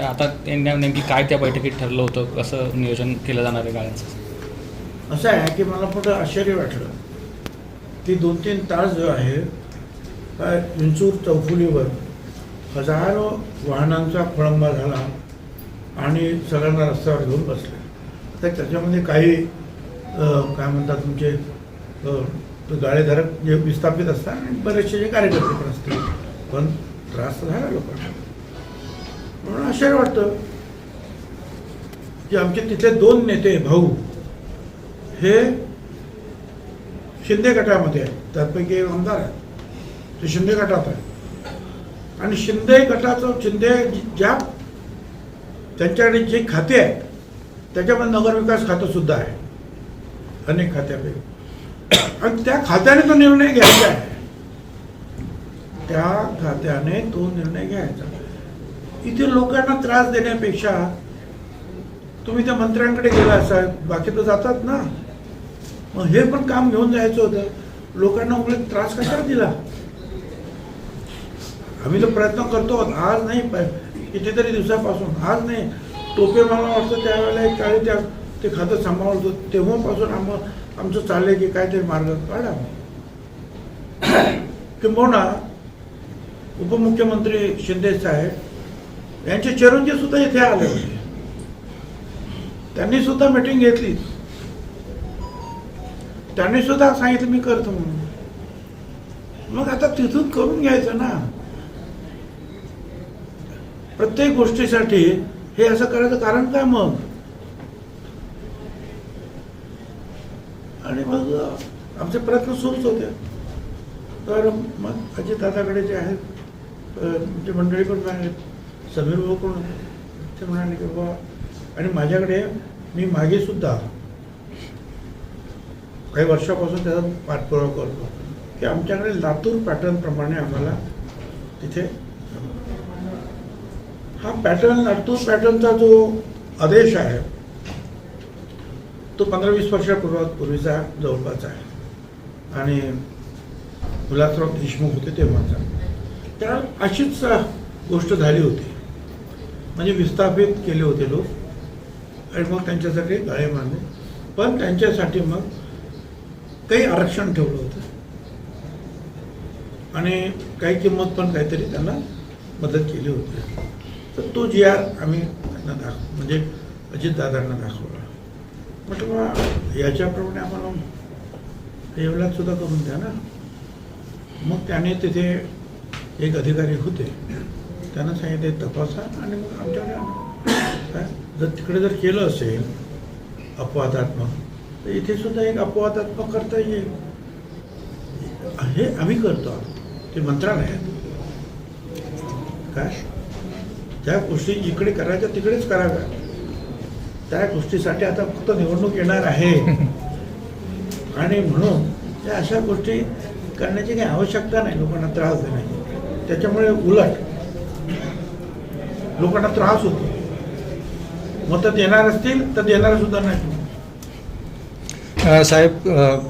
आता ते नेम- नेमकी काय त्या बैठकीत ठरलं होतं? कसं नियोजन केलं जाणार आहे गाड्यांचं? असं आहे की मला मोठं आश्चर्य वाटलं. की दोन तीन तास जो आहे हा विंचूर चौफुलीवर हजारो वाहनांचा खोळंबा झाला आणि सगळ्यांना रस्त्यावर घेऊन बसले. तर त्याच्यामध्ये काही काय म्हणतात तुमचे गाळेधारक जे विस्थापित असतात आणि बरेचसे जे कार्यकर्ते पण असतील पण त्रास तर झाला लोकांना. म्हणून आश्चर्य वाटतं की आमचे तिथले दोन नेते भाऊ हे शिंदे गटामध्ये आहेत. त्यापैकी एक आमदार आहे. ते शिंदे गटात आहे. आणि शिंदे गटाचं शिंदे ज्या त्यांच्याकडे जे खाते आहेत त्याच्यामध्ये नगरविकास खातं सुद्धा आहे. अनेक खात्यापैकी. आणि त्या खात्याने तो निर्णय घ्यायचा आहे. त्या खात्याने तो निर्णय घ्यायचा इथे लोकांना त्रास देण्यापेक्षा तुम्ही त्या मंत्र्यांकडे गेला असाल बाकी तर जातात ना. मग हे पण काम घेऊन जायचं होतं. लोकांना उलट त्रास कशाला दिला? आम्ही तर प्रयत्न करतो आज नाही कितीतरी दिवसापासून आज नाही. टोपे मला वाटतं त्यावेळेला एक काळी त्या ते खातं सांभाळत. होतं तेव्हापासून आम आमचं चाललंय की काहीतरी मार्ग काढा. किंबहुना उपमुख्यमंत्री शिंदे साहेब यांचे चिरंजीव सुद्धा इथे आले होते. त्यांनी सुद्धा मीटिंग घेतली. त्यांनी सुद्धा सांगितलं मी करतो म्हणून. मग आता तिथून करून घ्यायचं ना. प्रत्येक गोष्टीसाठी हे असं करायचं कारण काय मग? आणि मग आमचे प्रयत्न सुरूच होते. तर मग अजितदादाकडे जे आहेत जे मंडळी पण आहेत समीर भाऊ पण ते म्हणाले की बाबा आणि माझ्याकडे मी मागे सुद्धा काही वर्षापासून त्याचा पाठपुरावा करतो. की आमच्याकडे लातूर पॅटर्नप्रमाणे आम्हाला तिथे हा पॅटर्न लातूर पॅटर्नचा जो आदेश आहे तो पंधरा वीस वर्षापूर्वा पूर्वीचा जवळपास आहे. आणि विलासराव देशमुख होते तेव्हाचा. त्या अशीच गोष्ट झाली होती. म्हणजे विस्थापित केले होते लोक. आणि मग त्यांच्यासाठी गाळे मारले. पण त्यांच्यासाठी मग काही आरक्षण ठेवलं होतं. आणि काही किंमत पण काहीतरी त्यांना मदत केली होती. तर तो जी आर आम्ही त्यांना दाख म्हणजे अजितदादांना दाखवला. म्हटलं बा याच्याप्रमाणे आम्हाला एवढ्यात सुद्धा करून द्या ना. मग त्याने तिथे एक अधिकारी होते. त्यांना सांगितले तपासा आणि मग आमच्याकडे काय? जर तिकडे जर केलं असेल अपवादात्मक तर इथे सुद्धा एक अपवादात्मक करता येईल. हे आम्ही करतो. ते मंत्रालय काय? ज्या गोष्टी जिकडे करायच्या तिकडेच कराव्या. त्या गोष्टीसाठी आता फक्त निवडणूक येणार आहे. आणि म्हणून त्या अशा गोष्टी करण्याची काही आवश्यकता नाही. लोकांना त्रास देण्याची. त्याच्यामुळे उलट लोकांना त्रास होतो. मग तर देणार असतील तर देणार सुद्धा नाही. साहेब